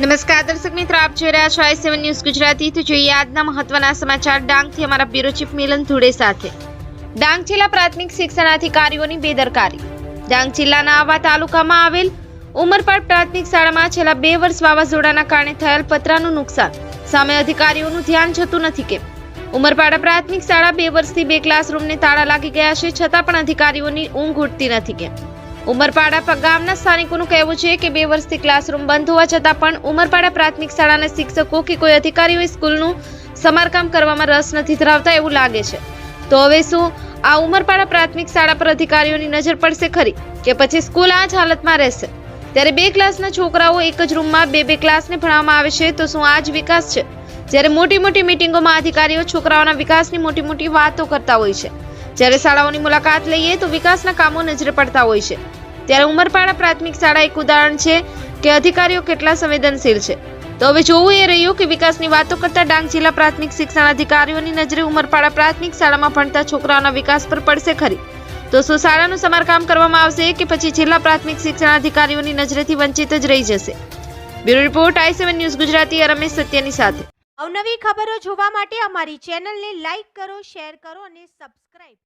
નમસ્કાર, દર્શક મિત્રો, આપ જોઈ રહ્યા છો આઈ સેવન ન્યૂઝ ગુજરાતી. તો જોઈએ આજના મહત્વના સમાચાર ડાંગથી અમારા બ્યુરો ચીફ મિલન ધુડે સાથે. ડાંગ જિલ્લા પ્રાથમિક શિક્ષણ અધિકારીઓની બેદરકારી. ડાંગ જિલ્લાના આવા તાલુકામાં આવેલ ઉમરપાડ પ્રાથમિક શાળામાં છેલ્લા બે વર્ષ વાવાઝોડાના કારણે થયેલ પતરાનું નુકસાન. સામે અધિકારીઓનું ધ્યાન જતું નથી કેમ? ઉમરપાડા પ્રાથમિક શાળા બે વર્ષથી બે ક્લાસરૂમને તાળા લાગી ગયા છે, છતાં પણ અધિકારીઓની ઊંઘ ઉઠતી નથી કેમ? ઉમરપાડા ગામના સ્થાનિકોનું કહેવું છે કે બે વર્ષથી ક્લાસરૂમ બંધ હોવા છતાં પણ ઉમરપાડા પ્રાથમિક શાળાના શિક્ષકો કે કોઈ અધિકારીઓએ સ્કૂલનું સમારકામ કરવામાં રસ નથી ધરાવતા એવું લાગે છે. તો હવે શું? આ ઉમરપાડા પ્રાથમિક શાળા પર અધિકારીઓની નજર પડશે ખરી કે પછી સ્કૂલ આ જ હાલતમાં રહેશે? ત્યારે બે ક્લાસના છોકરાઓ એક જ રૂમમાં બે બે ક્લાસને ભણાવવામાં આવે છે તો શું આ જ વિકાસ છે? જ્યારે મોટી મોટી મિટિંગોમાં અધિકારીઓ છોકરાઓના વિકાસની મોટી મોટી વાતો કરતા હોય છે. જ્યારે શાળાઓની મુલાકાત લઈએ તો વિકાસના કામો નજરે પડતા હોય છે. ત્યારે ઉમરપાડા પ્રાથમિક શાળા એક ઉદાહરણ છે કે અધિકારીઓ કેટલા સંવેદનશીલ છે. તો હવે જોવું એ રહ્યું કે વિકાસની વાતો કરતા ડાંગ જિલ્લા પ્રાથમિક શિક્ષણ અધિકારીઓની નજરે ઉમરપાડા પ્રાથમિક શાળામાં ભણતા છોકરાઓના વિકાસ પર પડશે ખરી. તો શું શાળાનું સમારકામ કરવામાં આવશે કે પછી જિલ્લા પ્રાથમિક શિક્ષણ અધિકારીઓની નજરેથી વંચિત જ રહી જશે? Bureau report I seven news Gujarati Ramesh સત્યની સાથે. અવનવી ખબરો જોવા માટે અમારી ચેનલને લાઈક કરો, શેર કરો અને સબસ્ક્રાઇબ